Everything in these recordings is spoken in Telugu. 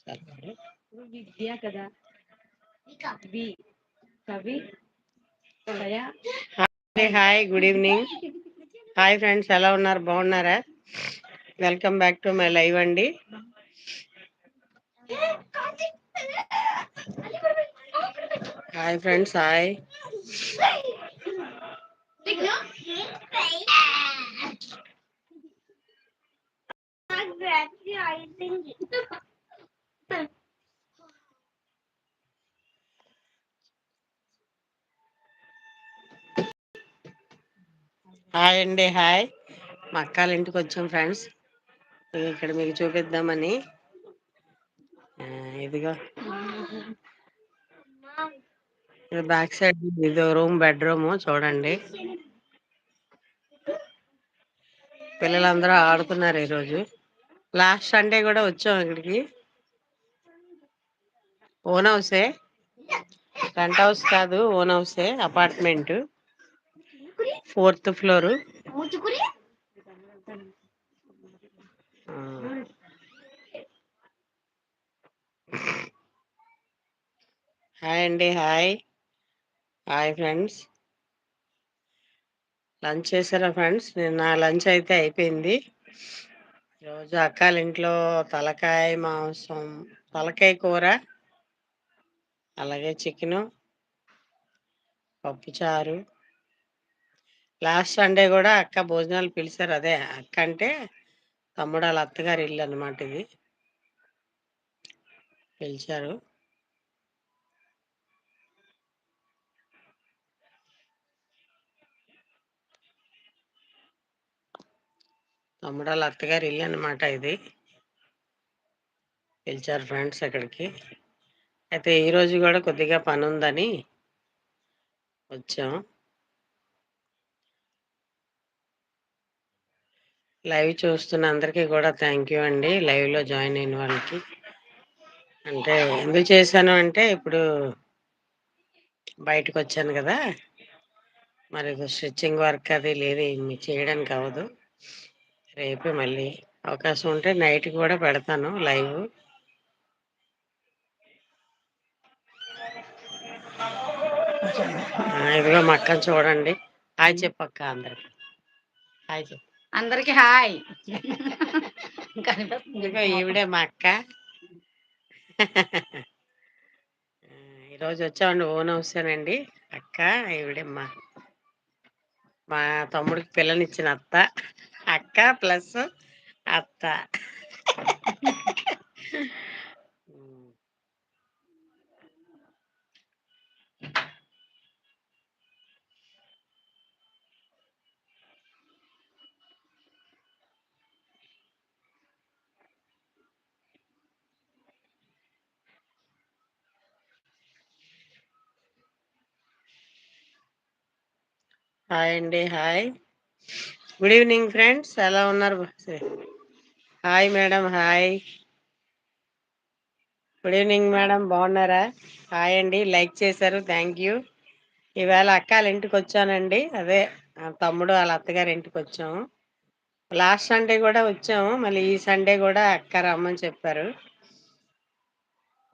సరే విద్య కదా? వి కవి కయ hi good evening. Hi friends ఎలా ఉన్నారు? బాగున్నారా? Welcome back to my live అండి. Hi friends hi. హాయ్ అండి హాయ్. మా అక్కాల ఇంటికి వచ్చాం ఫ్రెండ్స్. ఇక్కడ మీకు చూపిద్దామని. ఇదిగో. ఇది బ్యాక్ సైడ్ ఇది రూమ్ బెడ్రూమ్ చూడండి. పిల్లలందరూ ఆడుకున్నారు ఈరోజు. లాస్ట్ సండే కూడా వచ్చాం ఇక్కడికి. ఓన్ హౌసే? రెంట్ హౌస్ కాదు ఓన్ హౌసే అపార్ట్మెంట్. Fourth floor. హాయ్ అండి హాయ్. Hi friends. లంచ్ చేశారా ఫ్రెండ్స్? నిన్న లంచ్ అయితే అయిపోయింది. ఈరోజు అక్కాల ఇంట్లో తలకాయ మాంసం తలకాయ కూర అలాగే చికెను పప్పుచారు లాస్ట్ సండే కూడా అక్క భోజనాలు పిలిచారు అదే అక్క అంటే తమ్ముడు వాళ్ళ అత్తగారి ఇల్లు అనమాట ఇది. పిలిచారు. తమ్ముడు వాళ్ళ అత్తగారి ఇల్లు అనమాట ఇది. పిలిచారు ఫ్రెండ్స్ అక్కడికి. అయితే ఈరోజు కూడా కొద్దిగా పని ఉందని వచ్చాం. లైవ్ చూస్తున్న అందరికీ కూడా థ్యాంక్ యూ అండి. లైవ్లో జాయిన్ అయిన వాళ్ళకి. అంటే ఎందుకు చేశాను అంటే ఇప్పుడు బయటకు వచ్చాను కదా. మరి స్టిచ్చింగ్ వర్క్ అది లేదు ఏమి చేయడానికి అవ్వదు. రేపు మళ్ళీ అవకాశం ఉంటే నైట్ కూడా పెడతాను లైవ్. ఇదిగో మా చూడండి. హాయ్ చెప్పక్క అందరికి. హాయ్ చెప్పు అందరికి హాయ్. ఇదిగో ఈవిడే మా అక్క. ఈరోజు వచ్చామండి ఓన్ హౌసేనండి అక్క ఈవిడే మా మా తమ్ముడికి పిల్లనిచ్చిన అత్త అక్క ప్లస్ అత్త. హాయ్ అండి హాయ్. గుడ్ ఈవినింగ్ ఫ్రెండ్స్ ఎలా ఉన్నారు? Hi madam hi. Good evening madam బాగున్నారా? హాయ్ అండి లైక్ చేశారు థ్యాంక్ యూ. ఈవేళ అక్క వాళ్ళ ఇంటికి వచ్చానండి అదే తమ్ముడు వాళ్ళ అత్తగారి ఇంటికి వచ్చాము. లాస్ట్ సండే కూడా వచ్చాము మళ్ళీ ఈ సండే కూడా అక్క రమ్మని చెప్పారు.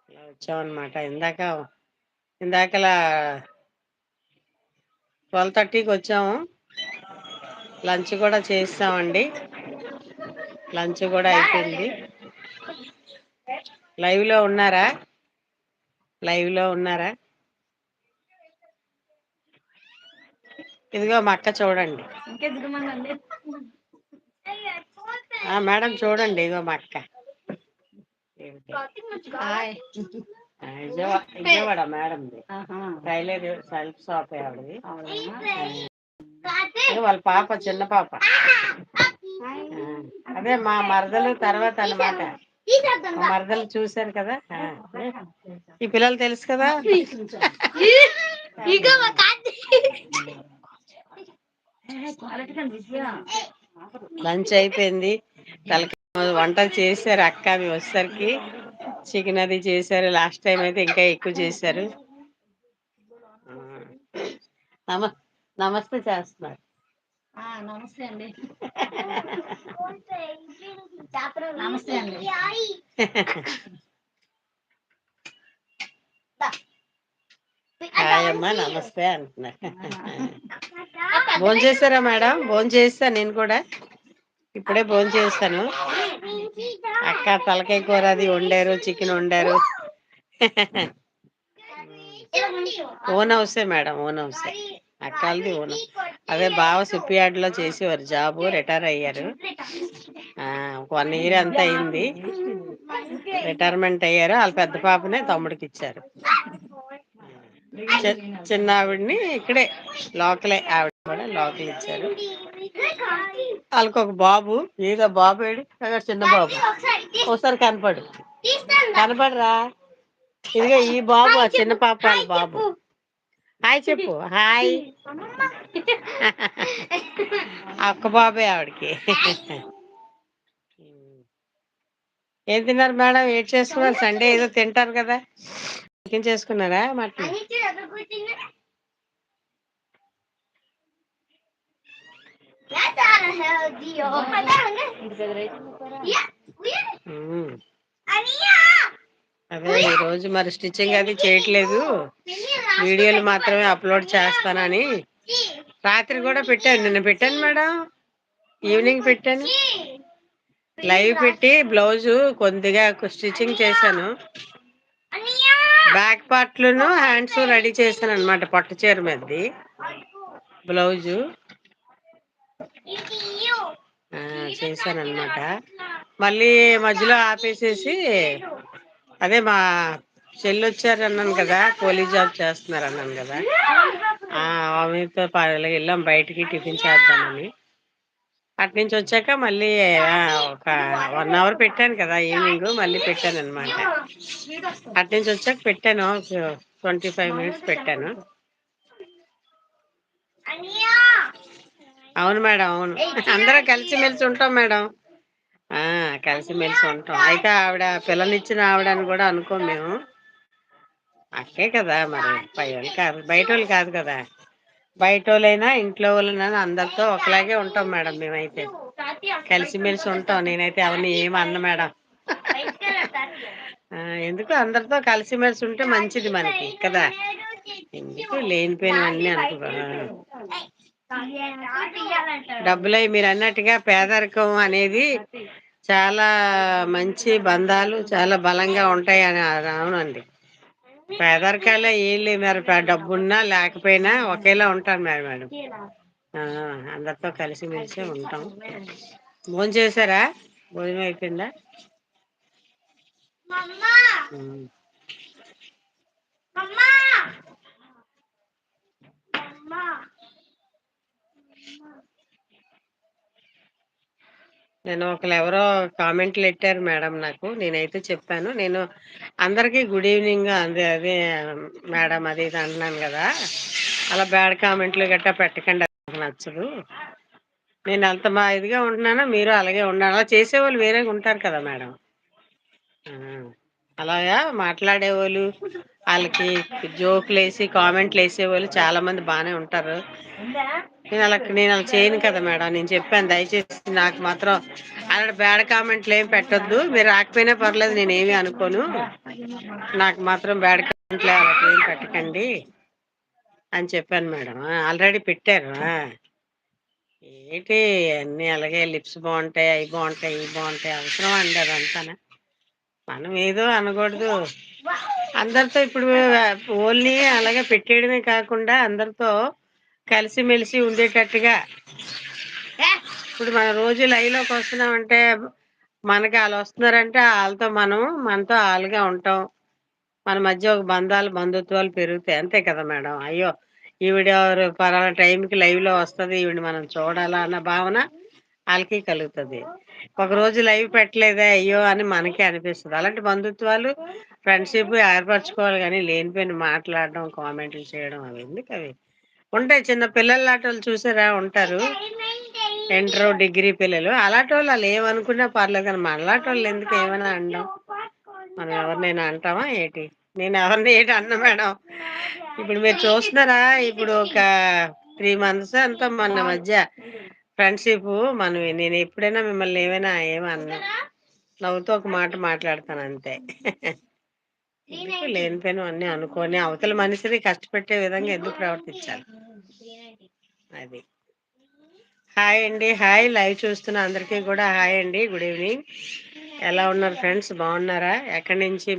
ఇలా వచ్చామన్నమాట ఇందాక ఇందాకలా ట్వెల్వ్ థర్టీకి వచ్చాము. లంచ్ కూడా చేస్తామండి లంచ్ కూడా అయిపోయింది. లైవ్లో ఉన్నారా? లైవ్లో ఉన్నారా? ఇదిగో మా అక్క చూడండి. మేడం చూడండి ఇదిగో మా అక్క. Hi. Vijayawada madam. Tailor self shop ఆవిడది. వాళ్ళ పాప చిన్న పాప. అదే మా మరదలు తర్వాత అన్నమాట. మా మరదలు చూశారు కదా. ఈ పిల్లలు తెలుసు కదా? లంచ్ అయిపోయింది. తలకి వంట చేశారు అక్క మీ వచ్చేసరికి. చికెన్ అది చేశారు. లాస్ట్ టైం అయితే ఇంకా ఎక్కువ చేశారు. నమస్తే చేస్తున్నారు. నమస్తే అండి. నమస్తే అమ్మా నమస్తే అంటున్నా. భోజనం చేస్తారా మేడం? భోజనం చేస్తా నేను కూడా. ఇప్పుడే భోజనం చేస్తాను అక్క తలకాయ కూర అది వండారు చికెన్ వండారు. ఓన్ హౌసే మేడం ఓన్ హౌసే. అక్కలది ఓన్ అదే బావ సుప్పియార్డ్లో చేసేవారు జాబ్ రిటైర్ అయ్యారు. వన్ ఇయర్ అంతా అయింది. రిటైర్మెంట్ అయ్యారు వాళ్ళ పెద్ద పాపనే తమ్ముడికి ఇచ్చారు. చిన్న ఆవిడని ఇక్కడే లోకలే ఆవిడ కూడా లోకల్ ఇచ్చారు వాళ్ళకి ఒక బాబు ఏదో బాబు ఏడు? చిన్న బాబు. ఒకసారి కనపడు. కనపడరా? ఇదిగో ఈ బాబు ఆ చిన్న పాప వాళ్ళ బాబు. హాయ్ చెప్పు. హాయ్. ఆ ఒక్క బాబే ఆవిడకి. ఏం తిన్నారు మేడం? ఏం చేసుకున్నారు సండే ఏదో తింటారు కదా. చికెన్ చేసుకున్నారా? మటన్? ఉమ్. అదే ఈ రోజు మరి స్టిచ్చింగ్ అది చేయట్లేదు. వీడియోలు మాత్రమే అప్లోడ్ చేస్తానని. రాత్రి కూడా పెట్టాను. నిన్న పెట్టాను మేడం. ఈవినింగ్ పెట్టాను. లైవ్ పెట్టి బ్లౌజు కొద్దిగా స్టిచ్చింగ్ చేశాను. బ్యాక్ పార్ట్లను హ్యాండ్స్ రెడీ చేశాను అనమాట పట్టు చీర మీదది. బ్లౌజు అనమాట మళ్ళీ మధ్యలో ఆపేసేసి అదే మా చెల్లి వచ్చారు అన్నాను కదా పోలీస్ జాబ్ చేస్తున్నారు అన్నాను కదా. ఆ, ఆమెతో పా- వెళ్ళాం బయటికి టిఫిన్ చేద్దామని. అటు నుంచి వచ్చాక మళ్ళీ ఒక వన్ అవర్ పెట్టాను కదా ఈవినింగ్ మళ్ళీ పెట్టాను అనమాట అటు నుంచి వచ్చాక పెట్టాను ట్వంటీ ఫైవ్ మినిట్స్ పెట్టాను. అవును మేడం అవును. అందరం కలిసిమెలిసి ఉంటాం మేడం. ఆ కలిసిమెలిసి ఉంటాం. అయితే ఆవిడ పిల్లనిచ్చిన ఆవిడ అని కూడా అనుకోం మేము. అక్కే కదా మరి పై వాళ్ళు కాదు బయట వాళ్ళు కాదు కదా. బయట వాళ్ళైనా ఇంట్లో వాళ్ళైనా అందరితో ఒకలాగే ఉంటాం మేడం మేమైతే. కలిసిమెలిసి ఉంటాం. నేనైతే ఎవరిని ఏమి అన్న మేడం. ఎందుకు అందరితో కలిసిమెలిసి ఉంటే మంచిది మనకి కదా. ఎందుకు లేనిపోయినవన్నీ అనుకో డబ్బులై మీరు అన్నట్టుగా పేదరికం అనేది చాలా మంచి బంధాలు చాలా బలంగా ఉంటాయి అని అవునండి పేదరికాలే ఏం లేదు మరి డబ్బున్నా లేకపోయినా ఒకేలా ఉంటాను మరి మేడం. అందరితో కలిసిమెలిసి ఉంటాం. భోజనం చేశారా? భోజనం అయిపోయిందా? ఉమ్. నేను ఒకరు ఎవరో కామెంట్లు పెట్టారు మేడం నాకు. నేనైతే చెప్పాను. నేను అందరికీ గుడ్ ఈవినింగ్ అదే అదే మేడం అది ఇది అంటున్నాను కదా. అలా బ్యాడ్ కామెంట్లు గట్టా పెట్టకండి నాకు నచ్చదు. నేను అంత మా ఇదిగా ఉంటున్నాను మీరు అలాగే ఉండాలి అలా చేసేవాళ్ళు వేరేగా ఉంటారు కదా మేడం. అలాగా మాట్లాడేవాళ్ళు. వాళ్ళకి జోకులు వేసి కామెంట్లు వేసేవాళ్ళు చాలా మంది బాగానే ఉంటారు. నేను అలా నేను అలా చేయను కదా మేడం. నేను చెప్పాను దయచేసి నాకు మాత్రం అలాంటి బ్యాడ్ కామెంట్లు ఏం పెట్టొద్దు. మీరు రాకపోయినా పర్లేదు నేను ఏమీ అనుకోను. నాకు మాత్రం బ్యాడ్ కామెంట్లు అలా ఏం పెట్టకండి అని చెప్పాను మేడం. ఆల్రెడీ పెట్టారు. ఏంటి అన్నీ అలాగే లిప్స్ బాగుంటాయి అవి బాగుంటాయి ఇవి బాగుంటాయి అవసరం అండి అదంతా మనం ఏదో అనకూడదు. అందరితో ఇప్పుడు ఓన్లీ అలాగే పెట్టేయడమే కాకుండా అందరితో కలిసిమెలిసి ఉండేటట్టుగా. ఇప్పుడు మన రోజు లైవ్లోకి వస్తున్నామంటే మనకి వాళ్ళు వస్తున్నారంటే వాళ్ళతో మనం మనతో వాళ్ళుగా ఉంటాం. మన మధ్య ఒక బంధాలు బంధుత్వాలు పెరుగుతాయి. అంతే కదా మేడం? అయ్యో ఈవిడ పలానా టైంకి లైవ్లో వస్తుంది ఈవిడ మనం చూడాలా అన్న భావన వాళ్ళకి కలుగుతుంది. ఒక రోజు లైవ్ పెట్టలేదే అయ్యో అని మనకి అనిపిస్తుంది. అలాంటి బంధుత్వాలు ఫ్రెండ్షిప్ ఏర్పరచుకోవాలి కానీ లేనిపోయిన మాట్లాడడం కామెంట్లు చేయడం అవి ఎందుకు అవి? ఉంటాయి చిన్న పిల్లల లాంటి వాళ్ళు చూసారా? ఉంటారు. ఇంటర్ డిగ్రీ పిల్లలు. అలాంటి వాళ్ళు వాళ్ళు ఏమనుకున్నా పర్లేదు కానీ మనలాంటి వాళ్ళు ఎందుకు ఏమైనా అనడం? మనం ఎవరినైనా అంటామా ఏంటి? నేను ఎవరిని ఏంటి అన్న మేడం? ఇప్పుడు మీరు చూస్తున్నారా? ఇప్పుడు ఒక త్రీ మంత్స్ అంతా మన మధ్య ఫ్రెండ్షిప్ మనం నేను ఎప్పుడైనా మిమ్మల్ని ఏమైనా ఏమన్నా నవ్వుతూ ఒక మాట మాట్లాడతాను అంతే. ఎందుకు లేనిపోయిన అన్ని అనుకొని అవతల మనిషిని కష్టపెట్టే విధంగా ఎందుకు ప్రవర్తించాలి? అది. హాయ్ అండి హాయ్. లైవ్ చూస్తున్న అందరికీ కూడా హాయ్ అండి. Good evening. ఎలా ఉన్నారు ఫ్రెండ్స్? బాగున్నారా? ఎక్కడి నుంచి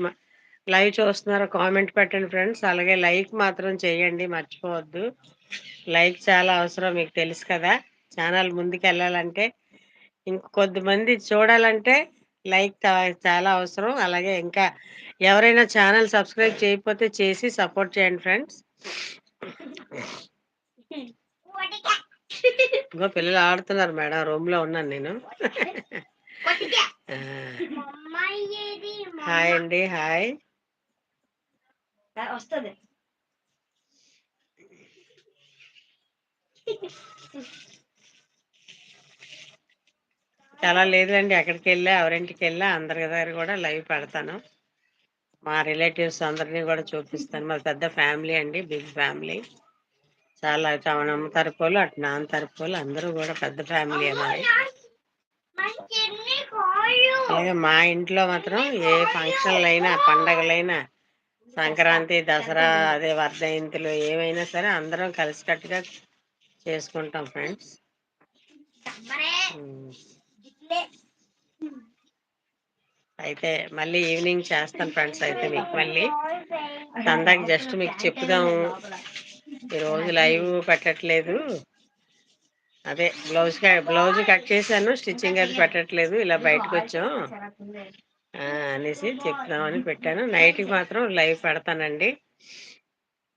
లైవ్ చూస్తున్నారో కామెంట్ పెట్టండి ఫ్రెండ్స్. అలాగే లైక్ మాత్రం చేయండి మర్చిపోవద్దు. లైక్ చాలా అవసరం మీకు తెలుసు కదా. ఛానల్ ముందుకు వెళ్ళాలంటే ఇంకొద్దిమంది చూడాలంటే లైక్ చాలా అవసరం. అలాగే ఇంకా ఎవరైనా ఛానల్ సబ్స్క్రైబ్ చేయకపోతే చేసి సపోర్ట్ చేయండి ఫ్రెండ్స్. ఇంకో పిల్లలు ఆడుతున్నారు మేడం రూమ్లో ఉన్నాను నేను. హాయ్ అండి హాయ్. వస్తుంది. చాలా లేదండి ఎక్కడికి వెళ్ళా ఎవరింటికి వెళ్ళా అందరి దగ్గర కూడా లైవ్ పెడతాను. మా రిలేటివ్స్ అందరినీ కూడా చూపిస్తాను. మా పెద్ద ఫ్యామిలీ అండి బిగ్ ఫ్యామిలీ. చాలా అమ్మ తరపులు అటు నాన్న తరపులు అందరూ కూడా పెద్ద ఫ్యామిలీ అన్నది అలాగే మా ఇంట్లో మాత్రం ఏ ఫంక్షన్లు అయినా పండగలైనా సంక్రాంతి దసరా అదే వర్ధంతులు ఏమైనా సరే అందరం కలిసికట్టుగా చేసుకుంటాం ఫ్రెండ్స్. అయితే మళ్ళీ ఈవినింగ్ చేస్తాను ఫ్రెండ్స్ అయితే మీకు మళ్ళీ. సందాకి జస్ట్ మీకు చెప్పుదాము ఈ రోజు లైవ్ పెట్టట్లేదు. అదే బ్లౌజ్ బ్లౌజ్ కట్ చేశాను స్టిచ్చింగ్ అది పెట్టట్లేదు ఇలా బయటకు వచ్చాం. అనేసి చెప్దామని పెట్టాను. నైట్ మాత్రం లైవ్ పెడతానండి.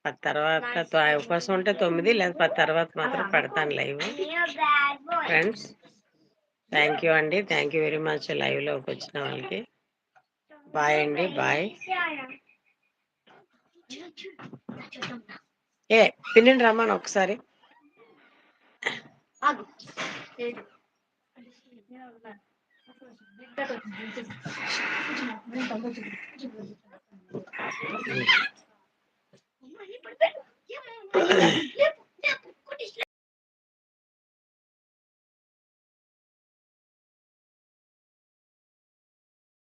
పది తర్వాత తో- ఉపవాసం ఉంటే తొమ్మిది లేదా పది తర్వాత మాత్రం పెడతాను లైవ్. ఫ్రెండ్స్ థ్యాంక్ యూ అండి థ్యాంక్ యూ వెరీ మచ్ లైవ్లోకి వచ్చిన వాళ్ళకి. బాయ్ అండి బాయ్ ఏ పిన్నిండి రమ్మను ఒకసారి.